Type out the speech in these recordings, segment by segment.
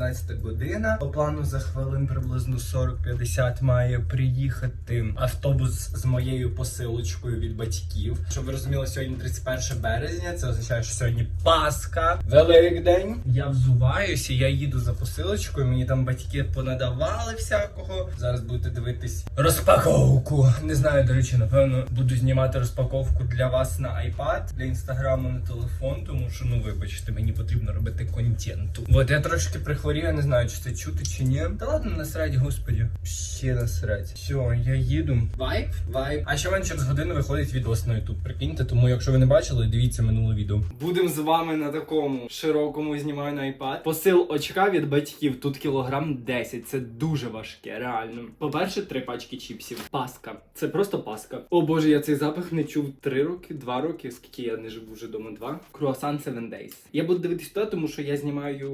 11 година. По плану за хвилин приблизно 40-50 має приїхати автобус з моєю посилочкою від батьків. Щоб ви розуміли, сьогодні 31 березня. Це означає, що сьогодні Пасха, Великдень. Я взуваюся, я їду за посилочкою. Мені там батьки понадавали всякого. Зараз будете дивитись розпаковку. Не знаю, до речі, напевно, буду знімати розпаковку для вас на iPad, для інстаграму на телефон, тому що ну вибачте, мені потрібно робити контенту. От я трошки прихворів, я не знаю, чи це чути чи ні. Та ладно, насрать, господі. Ще насрать. Все, я їду. Вайп, вайп. А ще в мене через годину виходить відос на YouTube. Прикиньте, тому якщо ви не бачили, дивіться минуле відео. Будемо з вами на такому широкому знімаю на iPad. Посил очка від батьків. Тут кілограм 10. Це дуже важке, реально. По-перше, три пачки чіпсів. Паска. Це просто паска. О боже, я цей запах не чув три роки, два роки, скільки я не живу вже дома два. Круасан 7 Days. Я буду дивитись туди, тому що я знімаю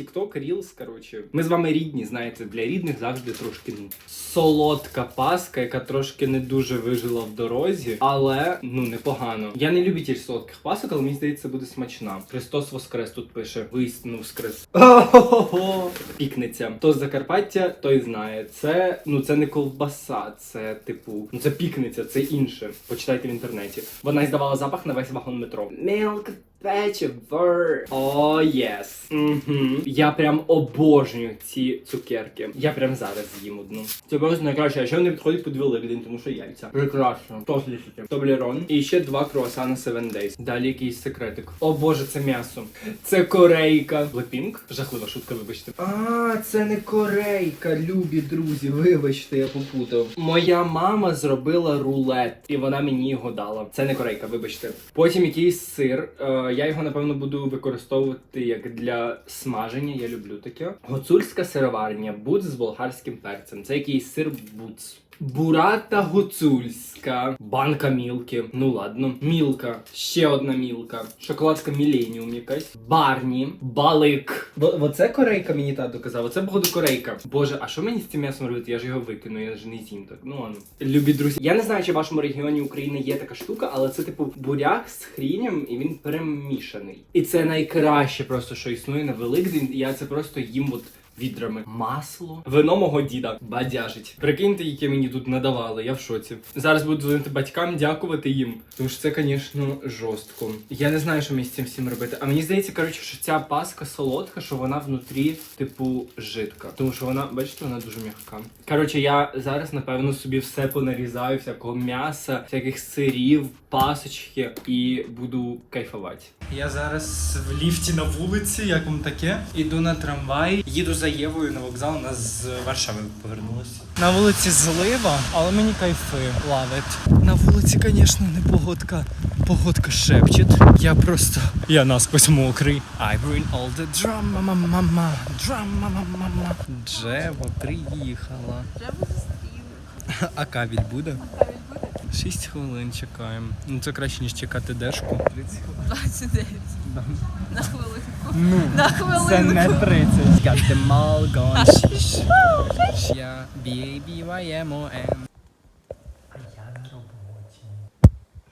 TikTok, Reels, коротше. Ми з вами рідні, знаєте, для рідних завжди трошки ну, солодка паска, яка трошки не дуже вижила в дорозі, але ну непогано. Я не любитель солодких пасок, але мені здається, буде смачна. Христос Воскрес тут пише. Вистину воскрес. Пікниця. Хто з Закарпаття, той знає. Це ну це не ковбаса, це типу, ну це пікниця, це інше. Почитайте в інтернеті. Вона іздавала запах на весь вагон метро. Milk Печивер. О, єс. Я прям обожнюю ці цукерки. Я прям зараз з'їм одну. Це просто найкраще, а ще вони підходять під великдень, тому що яйця. Прекрасно. Тослішки. Тоблерон. І ще два круасана 7 Days. Далі якийсь секретик. О боже, це м'ясо. Це корейка. Blackpink? Жахлива шутка, вибачте. А, це не корейка, любі друзі. Вибачте, я попутав. Моя мама зробила рулет, і вона мені його дала. Це не корейка, вибачте. Потім якийсь сир. Е, я його напевно буду використовувати як для смаження. Я люблю таке. Гуцульська сироварня, буц з болгарським перцем. Це якийсь сир буц. Бурата гуцульська, банка мілки. Ну ладно, мілка, ще одна мілка, шоколадка Міленіум якась, барні, балик. Бо оце корейка мені тато казав. Оце походу корейка. Боже, а що мені з цим м'ясом робити? Я ж його викину, я ж не з'їм так. Ну ладно. Любі друзі. Я не знаю, чи в вашому регіоні України є така штука, але це типу буряк з хрінем, і він перемішаний. І це найкраще просто, що існує на Великдень. Я це просто їм от відрами. Масло. Вино мого діда бадяжить. Прикиньте, яке мені тут надавали, я в шоці. Зараз буду дзвонити батькам, дякувати їм. Тому що це, звісно, жорстко. Я не знаю, що мені з цим всім робити. А мені здається, коротше, що ця паска солодка, що вона внутрі, типу, жидка. Тому що вона, бачите, вона дуже м'яка. Коротше, я зараз, напевно, собі все понарізаю, всякого м'яса, всяких сирів, пасочки і буду кайфувати. Я зараз в ліфті на вулиці, як вам таке. Іду на трамвай, їду за Євою на вокзал. Нас з Варшави повернулися. На вулиці злива, але мені кайфи лавить. На вулиці, звісно, не погодка. Погодка шепчет. Я просто. Я насквозь мокрий. I bring all the drama, mama, mama, drama, mama, mama. Джева приїхала. Ми зустріли. А кабель буде? А він буде? Шість хвилин чекаємо. Ну це краще, ніж чекати дешку. 29. На хвилинку. Ну, На хвилинку. це не 30. Got them all gone. Я B-A-B-Y-M-O-N.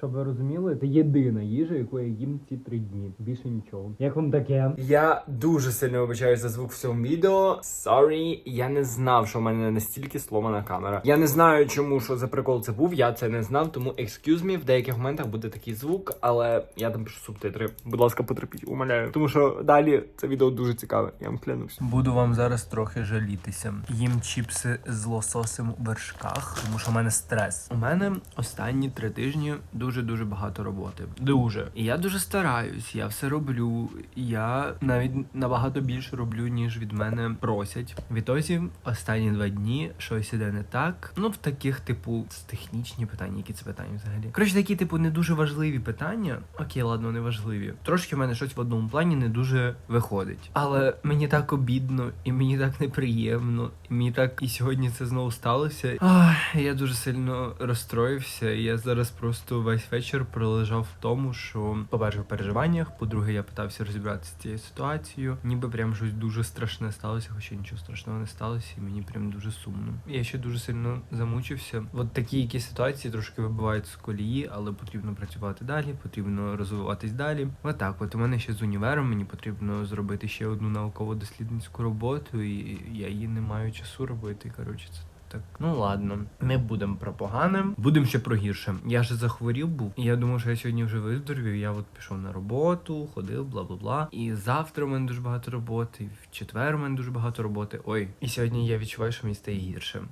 Щоб ви розуміли, це єдина їжа, яку я їм ці три дні. Більше нічого. Як вам таке? Я дуже сильно вибачаю за звук в цьому відео. Sorry, я не знав, що в мене настільки сломана камера. Я не знаю, чому що за прикол це був. Я це не знав, тому excuse me, в деяких моментах буде такий звук, але я там пишу субтитри. Будь ласка, потерпіть, умоляю. Тому що далі це відео дуже цікаве. Я вам клянусь. Буду вам зараз трохи жалітися. Їм чіпси з лососем у вершках, тому що в мене стрес. У мене останні три тижні дуже дуже багато роботи. Дуже. І я дуже стараюсь, я все роблю. Я навіть набагато більше роблю, ніж від мене просять. Відтоді останні два дні щось іде не так. Ну, в таких, типу, технічні питання, які це питання взагалі. Коротше, такі, типу, не дуже важливі питання. Окей, ладно, не важливі. Трошки в мене щось в одному плані не дуже виходить. Але мені так обідно, і мені так неприємно, і мені так і сьогодні це знову сталося. Ах, я дуже сильно розстроївся. і Я зараз просто весь весь вечір пролежав в тому, що, по-перше, в переживаннях, по-друге, я питався розібратися з цією ситуацією. Ніби прям щось дуже страшне сталося, хоча нічого страшного не сталося, і мені прям дуже сумно. Я ще дуже сильно замучився. От такі якісь ситуації трошки вибивають з колії, але потрібно працювати далі, потрібно розвиватись далі. Отак, от у мене ще з універом мені потрібно зробити ще одну науково-дослідницьку роботу, і я її не маю часу робити. Коротше, це так. Ну ладно, не будемо про погане, будемо ще про гірше. Я ж захворів був, і я думав, що я сьогодні вже виздоровів. Я от пішов на роботу, ходив, бла бла бла. І завтра у мене дуже багато роботи, в четвер у мене дуже багато роботи. Ой, і сьогодні я відчуваю, що мені стає гірше.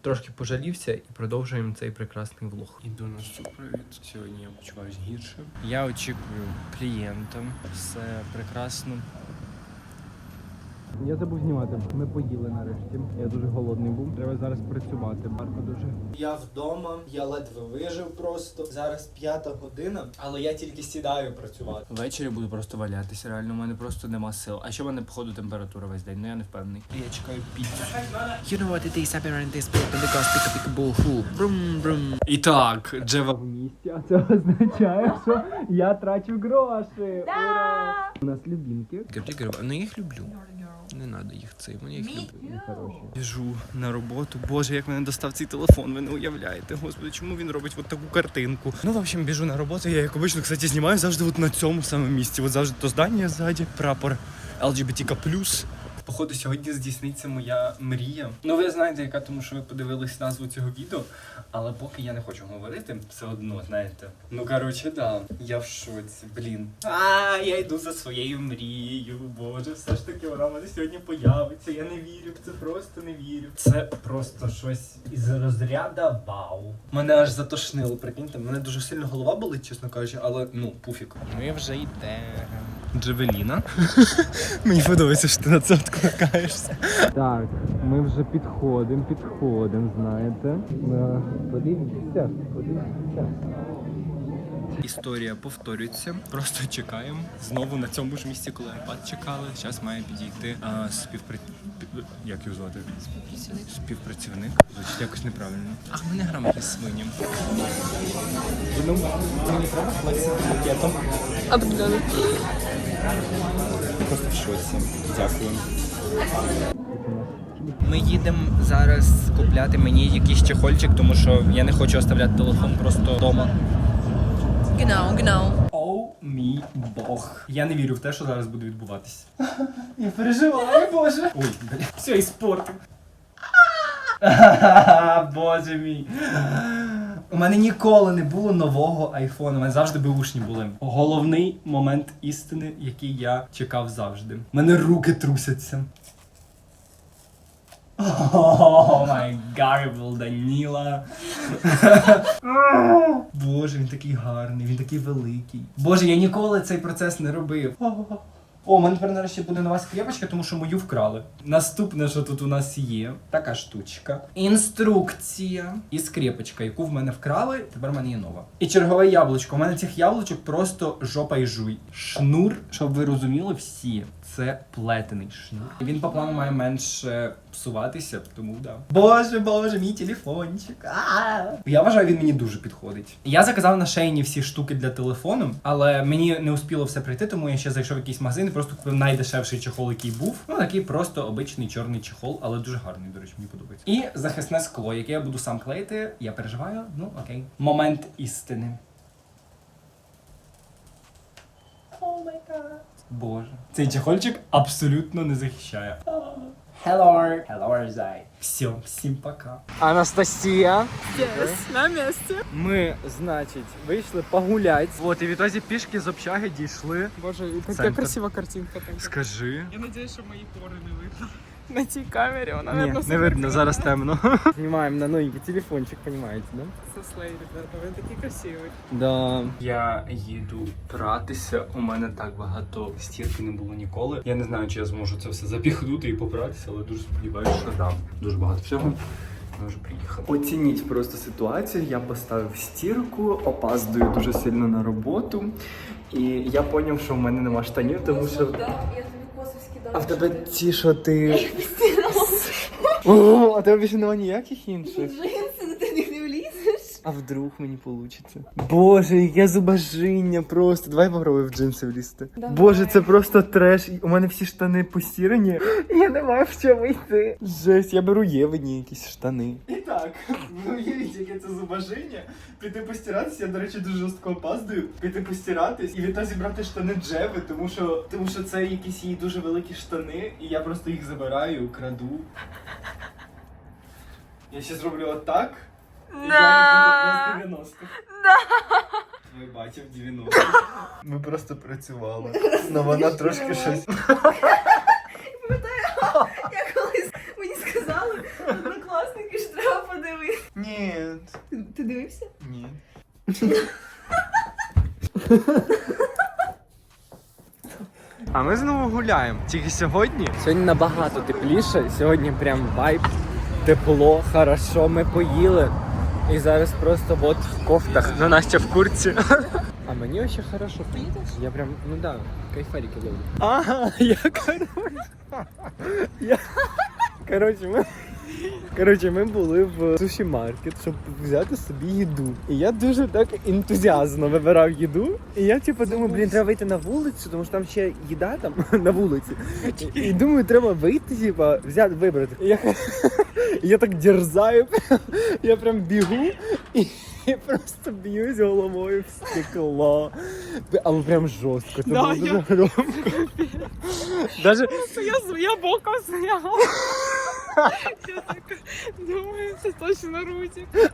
Трошки пожалівся і продовжуємо цей прекрасний влог. Іду на супровід. Сьогодні я почуваюся гірше. Я очікую клієнта. Все прекрасно. Я забув знімати. Ми поїли нарешті. Я дуже голодний був. Треба зараз працювати. Марко дуже. Я вдома, я ледве вижив просто. Зараз п'ята година, але я тільки сідаю працювати. Ввечері буду просто валятися. Реально, у мене просто нема сил. А ще в мене походу температура весь день. Ну я не впевнений. Я чекаю піцу. You know what it is happening in this book because pick a pick a bull who brum brum І так, Джева в місті, а це означає, що я трачу гроші. Ура! У нас любінки. Ну я їх люблю. Не надо їх цей, мені їх не Біжу на роботу. Боже, як мене достав цей телефон, ви не уявляєте. Господи, чому він робить от таку картинку? Ну, в общем, біжу на роботу. Я як обично, кстати, знімаю завжди от на цьому самому місці. От завжди то здання ззаді, прапор LGBTK+. Походу, сьогодні здійсниться моя мрія. Ну, ви знаєте, яка, тому що ви подивились назву цього відео, але поки я не хочу говорити, все одно, знаєте. Ну, коротше, да. Я в шоці, блін. А, я йду за своєю мрією. Боже, все ж таки вона мене сьогодні появиться. Я не вірю, це просто не вірю. Це просто щось із розряду вау. Мене аж затошнило, прикиньте. Мене дуже сильно голова болить, чесно кажучи, але ну, пуфік. Ми вже йдемо. Джевеліна. Мені подобається, що ти на це відкликаєшся. Так, ми вже підходимо, підходимо, знаєте. Подивіться, подивіться. Історія повторюється. Просто чекаємо. Знову на цьому ж місці, коли iPad чекали. Зараз має підійти а, співпра... пі- Як його звати? Співпрацівник. Звучить якось неправильно. Ах, ми не грамотні свині. Ну, мені треба пакетом. Просто в шоці. Дякую. Ми їдемо зараз купляти мені якийсь чехольчик, тому що я не хочу оставляти телефон просто вдома. Genau, genau. О мій бог. Я не вірю в те, що зараз буде відбуватися. Я переживаю, боже. Ой, бля. Все, і спорту. Боже мій. У мене ніколи не було нового айфону. У мене завжди беушні були. Головний момент істини, який я чекав завжди. У мене руки трусяться. О май гарбл Даніла. Боже, він такий гарний, він такий великий. Боже, я ніколи цей процес не робив. О, у мене тепер нарешті буде нова скрепочка, тому що мою вкрали. Наступне, що тут у нас є, така штучка. Інструкція і скрепочка, яку в мене вкрали, тепер в мене є нова. І чергове яблучко. У мене цих яблучок просто жопа і жуй. Шнур, щоб ви розуміли всі, це плетений шнур. Він по плану має менше псуватися, тому да. Боже, боже, мій телефончик. А! Я вважаю, він мені дуже підходить. Я заказав на шейні всі штуки для телефону, але мені не успіло все прийти, тому я ще зайшов в якийсь магазин і просто купив найдешевший чехол, який був. Ну, такий просто обичний чорний чехол, але дуже гарний, до речі, мені подобається. І захисне скло, яке я буду сам клеїти. Я переживаю. Ну окей. Момент істини. О май гад. Боже. Цей чехольчик абсолютно не захищає. Hello, hello, Зай. Все, всім пока. Анастасія. Yes, на месте. Ми, значить, вийшли погулять. Вот, і відразі пішки з общаги дійшли. Боже, яка Центр. красива картинка там. Скажи. Я сподіваюся, що мої пори не видно. На цій камері вона Ні, видно не видно, зараз темно. Знімаємо на новенький телефончик, розумієте, да? Це слей, ребята, він такий красивий. Да. Я їду пратися. У мене так багато стірки не було ніколи. Я не знаю, чи я зможу це все запіхнути і попратися, але дуже сподіваюся, що да. Дуже багато всього. Ми вже приїхали. Оцініть просто ситуацію. Я поставив стірку, опаздую дуже сильно на роботу. І я зрозумів, що в мене нема штанів, тому що. Я тобі коси скидала. А в тебе ті, що ти. О, а тебе більше нема ніяких інших. Джинси, ну ти в них не влізеш. А вдруг мені получиться? Боже, яке зубожіння просто. Давай попробуй в джинси влізти. Давай. Боже, це просто треш. У мене всі штани постірані. Я не маю в чому йти. Жесть, я беру Євині якісь штани. І так, ви уявіть, яке це зубожіння. Піти постиратися, я, до речі, дуже жорстко опаздую. Піти постиратись і відтоді зібрати штани Джеви, тому що, тому що це якісь її дуже великі штани, і я просто їх забираю, краду. Я ще зроблю отак. Я з 90-х. Твій батя в 90-х. Ми просто працювали. Ну вона трошки щось. Я колись мені сказали, однокласники, що треба подивитися. Ні. Ти, ти дивився? Ні. А ми знову гуляємо. Тільки сьогодні. Сьогодні набагато тепліше. Сьогодні прям вайб, тепло, хорошо, ми поїли. І зараз просто от в кофтах. Ну Настя в курці. А мені вообще хорошо. Я прям, ну да, кайфарики ловлю. Ага, я короче. Я... Короче, ми. Коротше, ми були в суші маркет, щоб взяти собі їду. І я дуже так ентузіазно вибирав їду. І я типу думаю, блін, треба вийти на вулицю, тому що там ще їда там на вулиці. І, і думаю, треба вийти, типу, взяти, вибрати. І я, я так дерзаю, я прям бігу і, і просто б'юсь головою в стекло. Але прям жорстко. Це Да, було я- дуже громко. Даже Я, я боком стояла. Я така думаю, це точно Рутик.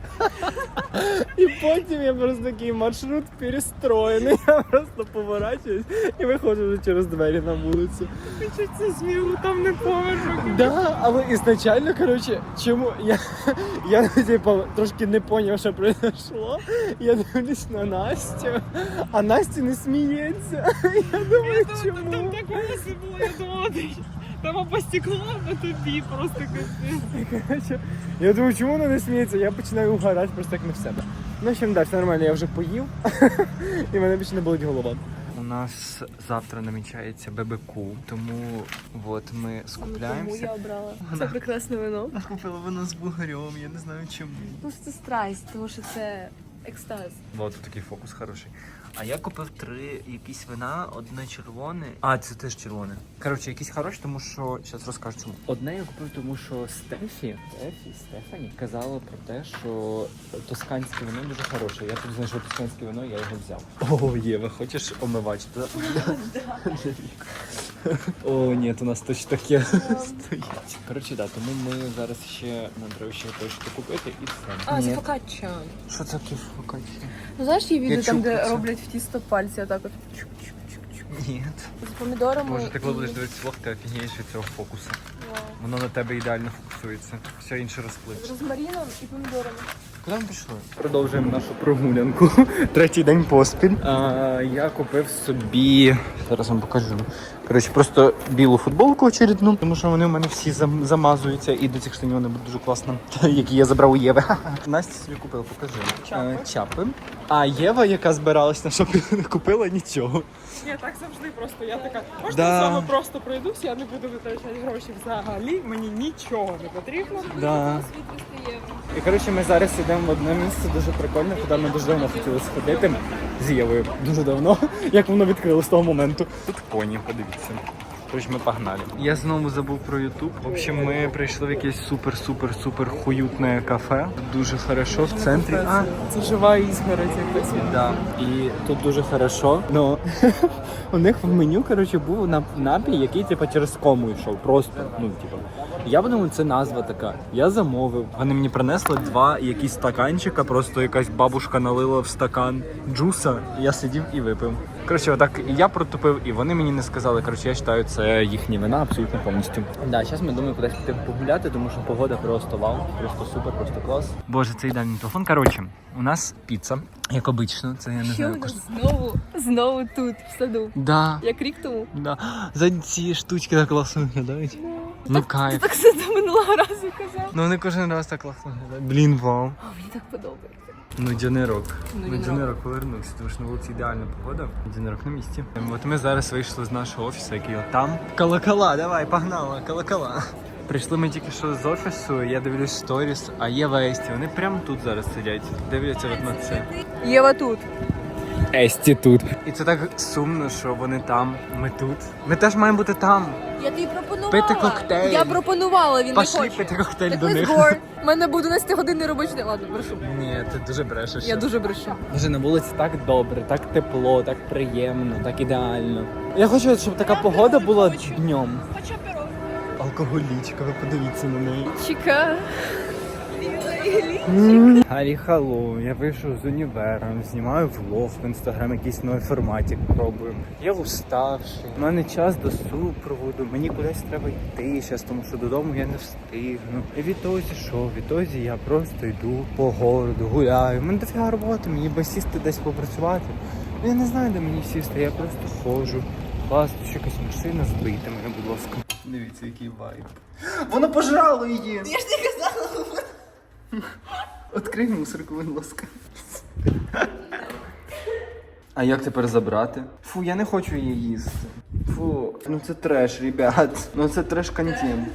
І потім я просто такий маршрут перестроєний. Я просто поворачуюсь і виходжу вже через двері на вулицю. Хочеться сміху, там не поверну. Да, але ізначально, коротше, чому я, я типу, трошки не поняв, що произошло. Я дивлюсь на Настю, а Настя не сміється. Я думаю, Там, чому? там так волоси було, я думала, ти- там або стекло, або тобі просто капець. Я думаю, чому вона не сміється? Я починаю угорати просто як не в себе. Ну, в общем, далі нормально, я вже поїв, і мене більше не болить голова. У нас завтра намічається ББК, тому от ми Тому я обрала це прекрасне вино. Купила вино з бугарем, я не знаю чому. Ну, це страсть, тому що це екстаз. Вот тут такий фокус хороший. А я купив три якісь вина, одне червоне. А, це теж червоне. Коротше, якісь хороші, тому що зараз розкажу чому. Одне я купив, тому що Стефі, Стефі, Стефані казала про те, що тосканське вино дуже хороше. Я тут знайшов тосканське вино, я його взяв. О, Єва, хочеш омивач? О, ні, у нас точно таке стоїть. Коротше, да, тому ми зараз ще нам треба ще точно купити і все. А, це Ні. фокаччо. Що це таке фокаччо? Ну знаєш, є відео там, де роблять в тісто пальці, отак от. Ні. З помідорами. Може, ти коли будеш дивитися влог, ти офігієш від цього фокусу. Воно на тебе ідеально фокусується. Все інше З розмаріном і помідорами. Куди ми пішли? Продовжуємо нашу прогулянку. Третій день поспіль. А, я купив собі. Зараз вам покажу. Коротше, просто білу футболку очередну, тому що вони у мене всі зам- замазуються і до цих штанів вони будуть дуже класно. Які я забрав у Єви. Настя собі купила, покажи. Чапи. А, чапи. А Єва, яка збиралась на шопінг, не купила нічого. Ні, так завжди просто. Я така, можна Да. вами просто пройдусь, я не буду витрачати гроші взагалі, мені нічого не потрібно. Да. Світ 300 євро. І коротше, ми зараз йдемо в одне місце дуже прикольне, куди ми дуже давно хотіли сходити з Євою. Дуже давно, як воно відкрило з того моменту. Тут коні, подивіться. Thanks. Коротше, ми погнали. Я знову забув про Ютуб. В общем, ми прийшли в якесь супер-супер-супер хуютне кафе. Дуже хорошо в центрі. А, Це жива ізгородь якась. Да. І тут дуже хорошо. Ну у них в меню, коротше, був нап- напій, який типу через кому йшов. Просто. Ну, типу. Я подумав, це назва така. Я замовив. Вони мені принесли два якісь стаканчика, просто якась бабушка налила в стакан джуса. Я сидів і випив. Коротше, отак я протупив, і вони мені не сказали. Коротше, я вважаю, це їхні вина абсолютно повністю. Да, зараз ми думаємо кудись піти погуляти, тому що погода просто вау, просто супер, просто клас. Боже, це ідеальний телефон. Коротше, у нас піца, як обично. Це я не Що знаю. кош- знову, знову тут, в саду. Да, Як рік тому. да. За ці штучки так класно виглядають. Ну Ти кайф. так все до минулого разу казав. Ну вони кожен раз так класно виглядають. Блін, вау. О, мені так подобається. Ну, Дянирок. Ну, Ну, Дянирок. Дянирок повернувся, тому що на вулиці ідеальна погода. Дянирок на місці. От ми зараз вийшли з нашого офісу, який от там. Колокола, давай, погнала, колокола. Прийшли ми тільки що з офісу, я дивлюсь сторіс, а є Есті. Вони прямо тут зараз сидять. Дивляться от на це. Єва тут. Есті тут. І це так сумно, що вони там, ми тут. Ми теж маємо бути там. Я тобі пропонувала. Пити коктейль. Я пропонувала, він Пошли не хоче. пити коктейль Так до них. go. У мене був 12 годинний робочий день. Ладно, брешу. Ні, ти дуже брешеш. Я дуже брешу. Дуже на вулиці так добре, так тепло, так приємно, так ідеально. Я хочу, щоб така погода була днем. Хочу пирог. Алкоголічка, ви подивіться на неї. Чека. Алі халло, я вийшов з універа, знімаю влог в інстаграм, якийсь новий форматик пробую. Я уставший. У мене час до супроводу, мені кудись треба йти зараз, тому що додому я не встигну. І відтоді що? Відтоді я просто йду по городу, гуляю. Мене дофіга роботи, мені би сісти десь попрацювати. Ну, Я не знаю, де мені сісти, я просто ходжу. Класно, що якась машина збийте мене, будь ласка. Дивіться, який вайб. Воно пожрало її! Я ж не. Открий мусорку, будь ласка. А як тепер забрати? Фу, я не хочу її їсти. Фу, ну це треш, ребят. Ну це треш контент.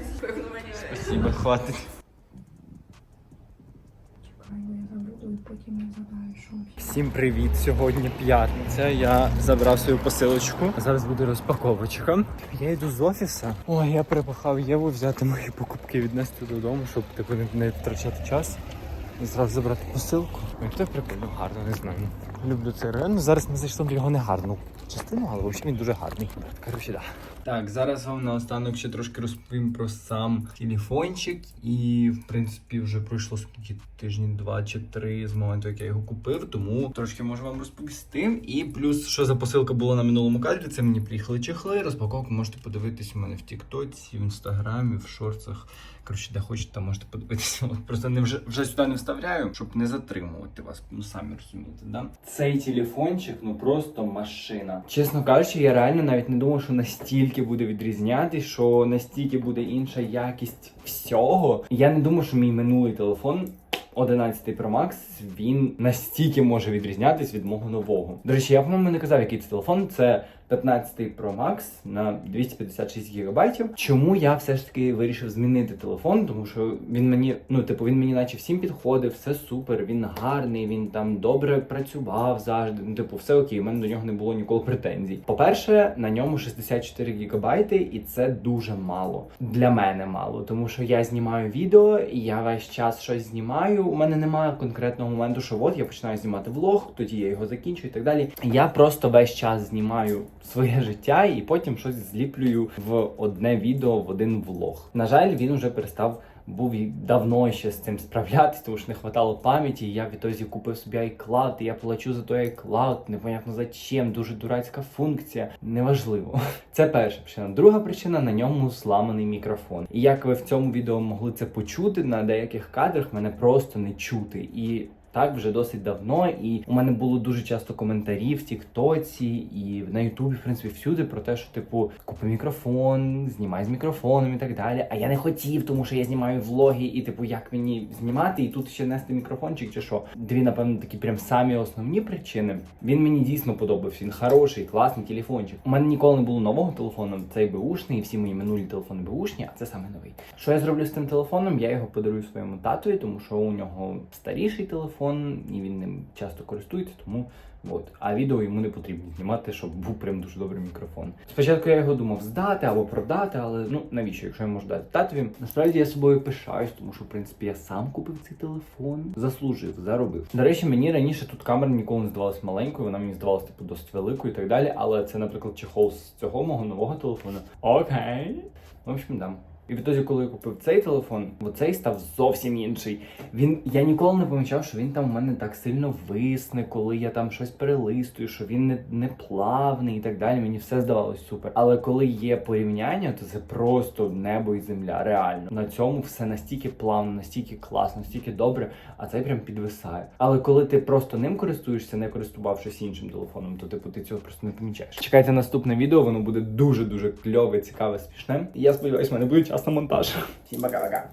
Спасибо, хватить. Всім привіт! Сьогодні п'ятниця. Я забрав свою посилочку. Зараз буде розпаковочка. Я йду з офісу. Ой, я припахав Єву взяти мої покупки, віднести додому, щоб типу не, втрачати час. І зразу забрати посилку. Ну це прикольно, гарно, не знаю. Люблю цей район. Ну, Зараз ми зайшли в його негарну частину, але взагалі він дуже гарний. Коротше, да. Так, зараз вам наостанок ще трошки розповім про сам телефончик. І, в принципі, вже пройшло скільки тижні, два чи три з моменту, як я його купив, тому трошки можу вам розповісти. І плюс, що за посилка була на минулому кадрі, це мені приїхали чехли. Розпаковку можете подивитись у мене в Тіктоці, в інстаграмі, в шорцах. Коротше, де хочете, там можете подивитися. Просто не вже, вже сюди не вставляю, щоб не затримувати вас. Ну самі розумієте, да? Цей телефончик, ну просто машина. Чесно кажучи, я реально навіть не думав, що настільки буде відрізнятись, що настільки буде інша якість всього. Я не думав, що мій минулий телефон. 11 Pro Max, він настільки може відрізнятись від мого нового. До речі, я по-моєму не казав, який це телефон. Це 15 Pro Max на 256 гігабайтів. Чому я все ж таки вирішив змінити телефон? Тому що він мені, ну типу, він мені наче всім підходив, все супер, він гарний, він там добре працював завжди. Ну, типу, все окей, у мене до нього не було ніколи претензій. По-перше, на ньому 64 гігабайти, і це дуже мало. Для мене мало, тому що я знімаю відео, і я весь час щось знімаю. У мене немає конкретного моменту, що от я починаю знімати влог, тоді я його закінчую і так далі. Я просто весь час знімаю своє життя і потім щось зліплюю в одне відео, в один влог. На жаль, він вже перестав. Був і давно ще з цим справлятися, тому що не хватало пам'яті. і Я відтоді купив собі iCloud, і я плачу за той iCloud, непонятно за чим, дуже дурацька функція. Неважливо. Це перша причина. Друга причина на ньому зламаний мікрофон. І як ви в цьому відео могли це почути, на деяких кадрах мене просто не чути. І так вже досить давно, і у мене було дуже часто коментарі в Тіктоці і на Ютубі, в принципі, всюди про те, що типу купи мікрофон, знімай з мікрофоном і так далі. А я не хотів, тому що я знімаю влоги, і типу, як мені знімати, і тут ще нести мікрофончик, чи що. Дві, напевно, такі прям самі основні причини. Він мені дійсно подобався. Він хороший, класний телефончик. У мене ніколи не було нового телефону. Цей беушний, і всі мої минулі телефони беушні, а це саме новий. Що я зроблю з цим телефоном? Я його подарую своєму татові, тому що у нього старіший телефон, і він ним часто користується, тому. От, а відео йому не потрібно знімати, щоб був прям дуже добрий мікрофон. Спочатку я його думав здати або продати, але ну навіщо, якщо я можу дати татові? Насправді я собою пишаюсь, тому що в принципі я сам купив цей телефон, заслужив, заробив. До речі, мені раніше тут камера ніколи не здавалась маленькою, вона мені здавалась типу досить великою і так далі. Але це, наприклад, чехол з цього мого нового телефону. Окей. В общем, да. І відтоді, коли я купив цей телефон, оцей став зовсім інший. Він я ніколи не помічав, що він там у мене так сильно висне, коли я там щось перелистую, що він не, не плавний і так далі. Мені все здавалось супер. Але коли є порівняння, то це просто небо і земля. Реально на цьому все настільки плавно, настільки класно, настільки добре, а цей прям підвисає. Але коли ти просто ним користуєшся, не користувавшись іншим телефоном, то типу ти цього просто не помічаєш. Чекайте наступне відео, воно буде дуже дуже кльове, цікаве, смішне. Я сподіваюся, мене буде час на монтаж. Всім пока-пока.